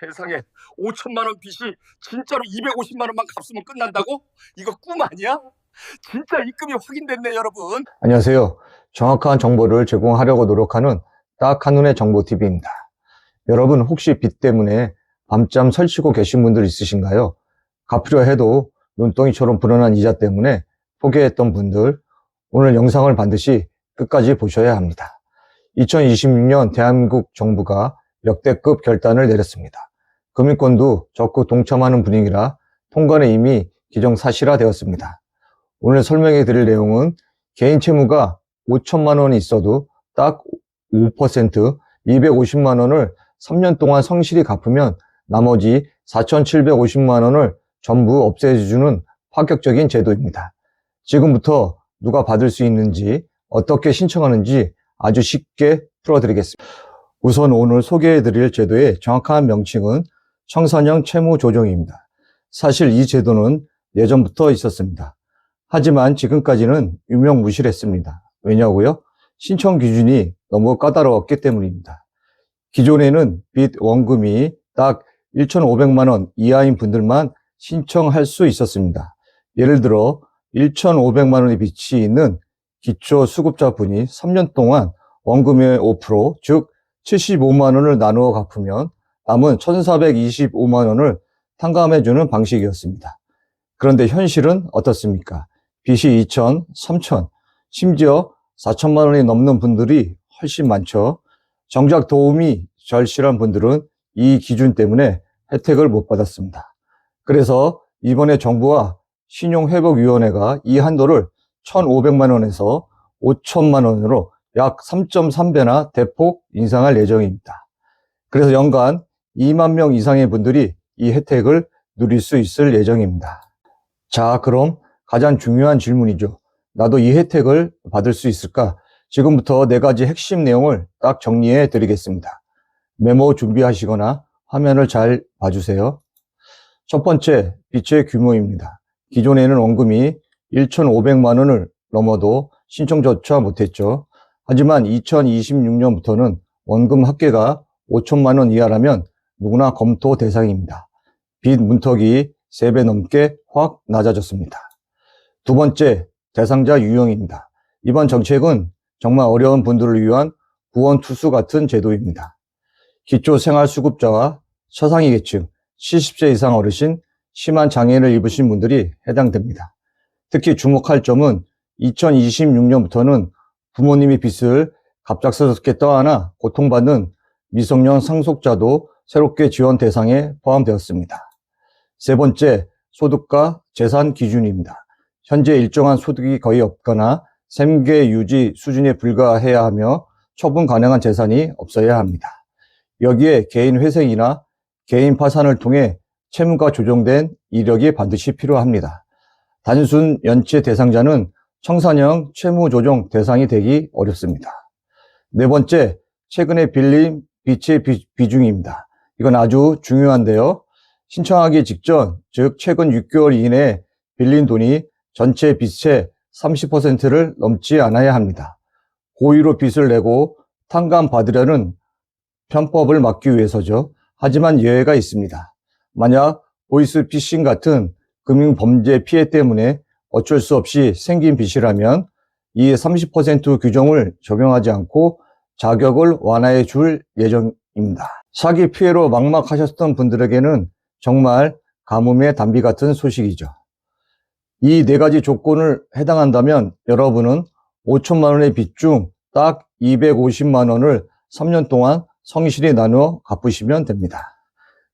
세상에 5천만 원 빚이 진짜로 250만 원만 갚으면 끝난다고? 이거 꿈 아니야? 진짜 입금이 확인됐네 여러분. 안녕하세요. 정확한 정보를 제공하려고 노력하는 딱 한눈의 정보TV입니다. 여러분 혹시 빚 때문에 밤잠 설치고 계신 분들 있으신가요? 갚으려 해도 눈덩이처럼 불어난 이자 때문에 포기했던 분들 오늘 영상을 반드시 끝까지 보셔야 합니다. 2026년 대한민국 정부가 역대급 결단을 내렸습니다. 금융권도 적극 동참하는 분위기라 통관에 이미 기정사실화 되었습니다. 오늘 설명해 드릴 내용은 개인 채무가 5천만 원이 있어도 딱 5% 250만 원을 3년 동안 성실히 갚으면 나머지 4,750만 원을 전부 없애주는 파격적인 제도입니다. 지금부터 누가 받을 수 있는지 어떻게 신청하는지 아주 쉽게 풀어드리겠습니다. 우선 오늘 소개해드릴 제도의 정확한 명칭은 청산형 채무 조정입니다. 사실 이 제도는 예전부터 있었습니다. 하지만 지금까지는 유명무실했습니다. 왜냐고요? 신청 기준이 너무 까다로웠기 때문입니다. 기존에는 빚 원금이 딱 1,500만 원 이하인 분들만 신청할 수 있었습니다. 예를 들어 1,500만 원의 빚이 있는 기초 수급자분이 3년 동안 원금의 5%, 즉 75만 원을 나누어 갚으면 남은 1,425만 원을 탕감해주는 방식이었습니다. 그런데 현실은 어떻습니까? 빚이 2천, 3천, 심지어 4천만 원이 넘는 분들이 훨씬 많죠. 정작 도움이 절실한 분들은 이 기준 때문에 혜택을 못 받았습니다. 그래서 이번에 정부와 신용회복위원회가 이 한도를 1,500만 원에서 5천만 원으로 약 3.3배나 대폭 인상할 예정입니다. 그래서 연간 2만 명 이상의 분들이 이 혜택을 누릴 수 있을 예정입니다. 자, 그럼 가장 중요한 질문이죠. 나도 이 혜택을 받을 수 있을까? 지금부터 네 가지 핵심 내용을 딱 정리해 드리겠습니다. 메모 준비하시거나 화면을 잘 봐주세요. 첫 번째, 빚의 규모입니다. 기존에는 원금이 1,500만 원을 넘어도 신청조차 못했죠. 하지만 2026년부터는 원금 합계가 5천만 원 이하라면 누구나 검토 대상입니다. 빚 문턱이 3배 넘게 확 낮아졌습니다. 두 번째, 대상자 유형입니다. 이번 정책은 정말 어려운 분들을 위한 구원투수 같은 제도입니다. 기초생활수급자와 처상위 계층, 70세 이상 어르신, 심한 장애를 입으신 분들이 해당됩니다. 특히 주목할 점은 2026년부터는 부모님이 빚을 갑작스럽게 떠안아 고통받는 미성년 상속자도 새롭게 지원 대상에 포함되었습니다. 세 번째, 소득과 재산 기준입니다. 현재 일정한 소득이 거의 없거나 생계 유지 수준에 불과해야 하며 처분 가능한 재산이 없어야 합니다. 여기에 개인 회생이나 개인 파산을 통해 채무가 조정된 이력이 반드시 필요합니다. 단순 연체 대상자는 청산형 채무 조정 대상이 되기 어렵습니다. 네 번째, 최근에 빌린 빚의 비, 비중입니다. 이건 아주 중요한데요. 신청하기 직전, 즉 최근 6개월 이내에 빌린 돈이 전체 빚의 30%를 넘지 않아야 합니다. 고의로 빚을 내고 탕감 받으려는 편법을 막기 위해서죠. 하지만 예외가 있습니다. 만약 보이스피싱 같은 금융범죄 피해 때문에 어쩔 수 없이 생긴 빚이라면 이 30% 규정을 적용하지 않고 자격을 완화해 줄 예정입니다. 사기 피해로 막막하셨던 분들에게는 정말 가뭄의 단비 같은 소식이죠. 이 네 가지 조건을 해당한다면 여러분은 5천만 원의 빚 중 딱 250만 원을 3년 동안 성실히 나누어 갚으시면 됩니다.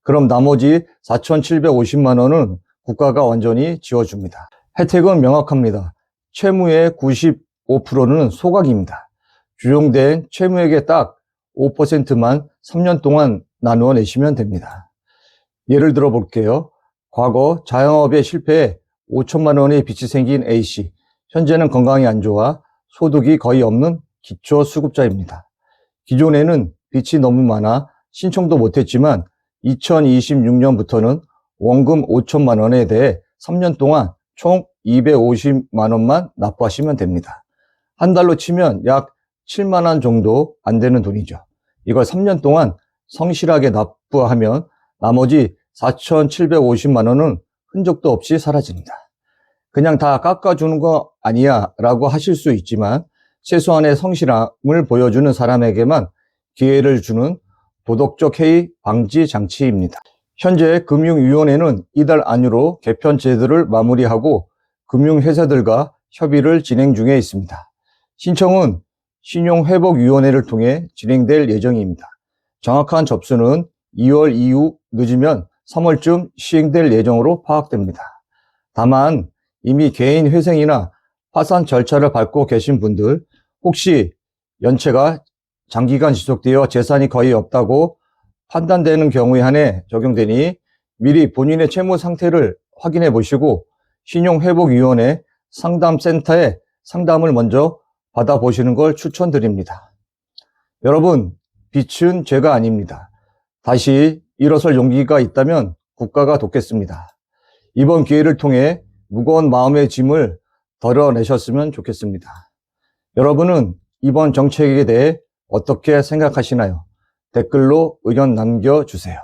그럼 나머지 4,750만 원은 국가가 완전히 지워줍니다. 혜택은 명확합니다. 채무의 95%는 소각입니다. 주용된 채무액의 딱 5%만 3년 동안 나누어 내시면 됩니다. 예를 들어 볼게요. 과거 자영업에 실패해 5천만 원의 빚이 생긴 A씨. 현재는 건강이 안 좋아 소득이 거의 없는 기초 수급자입니다. 기존에는 빚이 너무 많아 신청도 못했지만 2026년부터는 원금 5천만 원에 대해 3년 동안 총 250만 원만 납부하시면 됩니다. 한 달로 치면 약 7만 원 정도 안 되는 돈이죠. 이걸 3년 동안 성실하게 납부하면 나머지 4,750만 원은 흔적도 없이 사라집니다. 그냥 다 깎아주는 거 아니야 라고 하실 수 있지만 최소한의 성실함을 보여주는 사람에게만 기회를 주는 도덕적 해이 방지 장치입니다. 현재 금융위원회는 이달 안으로 개편 제도를 마무리하고 금융회사들과 협의를 진행 중에 있습니다. 신청은 신용회복위원회를 통해 진행될 예정입니다. 정확한 접수는 2월 이후 늦으면 3월쯤 시행될 예정으로 파악됩니다. 다만 이미 개인 회생이나 파산 절차를 밟고 계신 분들 혹시 연체가 장기간 지속되어 재산이 거의 없다고 판단되는 경우에 한해 적용되니 미리 본인의 채무 상태를 확인해 보시고 신용회복위원회 상담센터에 상담을 먼저 받아보시는 걸 추천드립니다. 여러분, 빚은 죄가 아닙니다. 다시 일어설 용기가 있다면 국가가 돕겠습니다. 이번 기회를 통해 무거운 마음의 짐을 덜어내셨으면 좋겠습니다. 여러분은 이번 정책에 대해 어떻게 생각하시나요? 댓글로 의견 남겨주세요.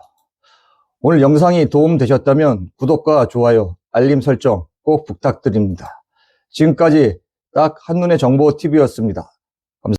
오늘 영상이 도움되셨다면 구독과 좋아요, 알림 설정 꼭 부탁드립니다. 지금까지 딱 한눈의 정보 TV였습니다.